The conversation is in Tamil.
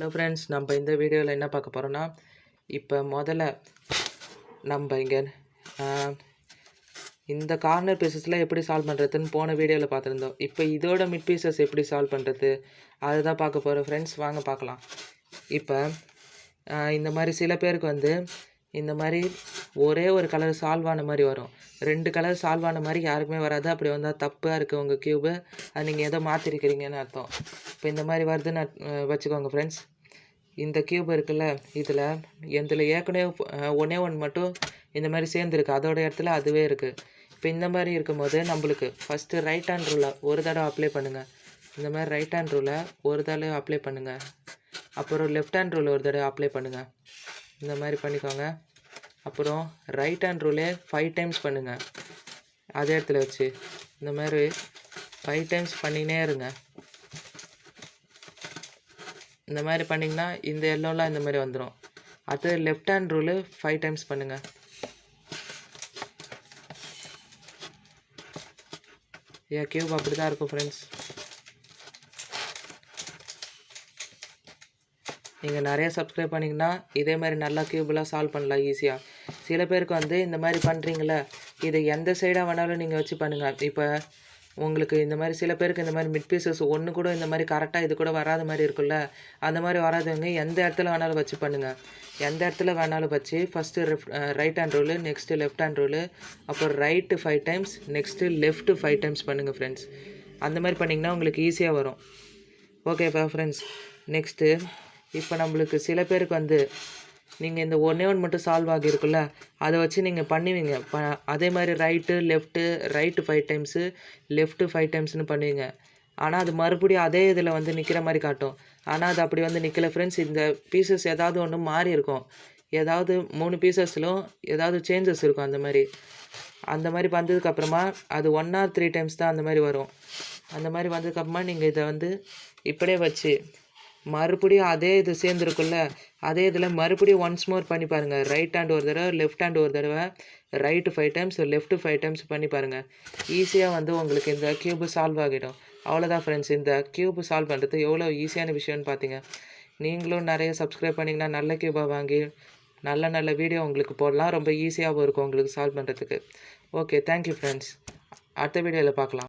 ஹலோ ஃப்ரெண்ட்ஸ் நம்ம இந்த வீடியோவில் என்ன பார்க்க போகிறோன்னா இப்போ முதல்ல நம்ம இங்கே இந்த கார்னர் பீசஸில் எப்படி சால்வ் பண்ணுறதுன்னு போன வீடியோவில் பார்த்துருந்தோம். இப்போ இதோட மிட் பீசஸ் எப்படி சால்வ் பண்ணுறது அதுதான் பார்க்க போகிறோம் ஃப்ரெண்ட்ஸ் வாங்க பார்க்கலாம். இப்போ இந்த மாதிரி சில பேருக்கு வந்து இந்த மாதிரி ஒரே ஒரு கலர் சால்வ் ஆன மாதிரி வரும். ரெண்டு கலர் சால்வ் ஆன மாதிரி யாருக்குமே வராது. அப்படி வந்தால் தப்பாக இருக்குது உங்கள் க்யூபு அது நீங்கள் ஏதோ மாற்றிருக்கிறீங்கன்னு அர்த்தம். இப்போ இந்த மாதிரி வருதுன்னு வச்சுக்கோங்க ஃப்ரெண்ட்ஸ் இந்த க்யூப் இருக்குல்ல இதில் இதில் ஏற்கனவே ஒன்னே ஒன் ஒன்று மட்டும் இந்த மாதிரி சேர்ந்துருக்கு. அதோட இடத்துல அதுவே இருக்குது இப்போ இந்த மாதிரி இருக்கும்போது நம்மளுக்கு ஃபஸ்ட்டு ரைட் ஹேண்ட் ரூலை ஒரு தடவை அப்ளை பண்ணுங்கள் இந்த மாதிரி ரைட் ஹேண்ட் ரூலை ஒரு தடவை அப்ளை பண்ணுங்கள் அப்புறம் லெஃப்ட் ஹேண்ட் ரூல் ஒரு தடவை அப்ளை பண்ணுங்கள் இந்த மாதிரி பண்ணிக்கோங்க. அப்புறம் ரைட் ஹேண்ட் ரூலே ஃபைவ் டைம்ஸ் பண்ணுங்கள் அதே இடத்துல வச்சு. இந்த மாதிரி ஃபைவ் டைம்ஸ் பண்ணினே இருங்க. இந்த மாதிரி பண்ணிங்கன்னா இந்த எல்லோலாம் இந்த மாதிரி வந்துடும் அது left hand rule five times பண்ணுங்கள் ஏன் கியூப் அப்படி தான் இருக்கும் ஃப்ரெண்ட்ஸ் நீங்கள் நிறைய சப்ஸ்கிரைப் பண்ணிங்கன்னா இதே மாதிரி நல்லா கியூபெலாம் சால்வ் பண்ணலாம் ஈஸியாக சில பேருக்கு வந்து இந்த மாதிரி பண்ணுறீங்கள இது எந்த சைடாக வேணாலும் நீங்கள் வச்சு பண்ணுங்கள் இப்போ உங்களுக்கு இந்த மாதிரி சில பேருக்கு இந்த மாதிரி மிட் பீசஸ் ஒன்று கூட இந்த மாதிரி கரெக்டாக இது கூட வராத மாதிரி இருக்குல்ல அந்த மாதிரி வராதவங்க எந்த இடத்துல வேணாலும் வச்சு பண்ணுங்கள் எந்த இடத்துல வேணாலும் வச்சு first right hand roll next left hand roll அப்புறம் right five times next left five times பண்ணுங்கள் ஃப்ரெண்ட்ஸ் அந்த மாதிரி பண்ணிங்கன்னா உங்களுக்கு ஈஸியாக வரும். ஓகேப்பா ஃப்ரெண்ட்ஸ் நெக்ஸ்ட்டு இப்போ நம்மளுக்கு சில பேருக்கு வந்து நீங்கள் இந்த ஒன்றே ஒன்று மட்டும் சால்வ் ஆகியிருக்குல்ல அதை வச்சு நீங்கள் பண்ணுவீங்க. ப அதே மாதிரி right left right five times left five டைம்ஸ்னு பண்ணுவீங்க. ஆனால் அது மறுபடியும் அதே இதில் வந்து நிற்கிற மாதிரி காட்டும். ஆனால் அது அப்படி வந்து நிற்கல ஃப்ரெண்ட்ஸ் இந்த பீசஸ் ஏதாவது ஒன்று மாறி இருக்கும். ஏதாவது மூணு பீசஸ்லும் ஏதாவது சேஞ்சஸ் இருக்கும் அந்த மாதிரி. அந்த மாதிரி வந்ததுக்கப்புறமா அது ஒன் ஆர் த்ரீ டைம்ஸ் தான் அந்த மாதிரி வரும். அந்த மாதிரி வந்ததுக்கப்புறமா நீங்கள் இதை வந்து இப்படியே வச்சு மறுபடியும் அதே இது சேர்ந்துருக்குல்ல அதே இதில் மறுபடியும் ஒன்ஸ் மோர் பண்ணி பாருங்கள் ரைட் ஹேண்ட் ஒரு தடவை லெஃப்ட் ஹேண்ட் ஒரு தடவை. Right five times left five times பண்ணி பாருங்கள் ஈஸியாக வந்து உங்களுக்கு இந்த க்யூபு சால்வ் ஆகிடும். அவ்வளோதான் ஃப்ரெண்ட்ஸ் இந்த க்யூப் சால்வ் பண்ணுறது எவ்வளோ ஈஸியான விஷயம்னு பார்த்தீங்க நீங்களும் நிறைய சப்ஸ்கிரைப் பண்ணிங்கன்னா நல்ல க்யூபாக வாங்கி நல்ல நல்ல வீடியோ உங்களுக்கு போடலாம். ரொம்ப ஈஸியாகவும் இருக்கும் உங்களுக்கு சால்வ் பண்ணுறதுக்கு ஓகே தேங்க்யூ ஃப்ரெண்ட்ஸ் அடுத்த வீடியோவில் பார்க்கலாம்.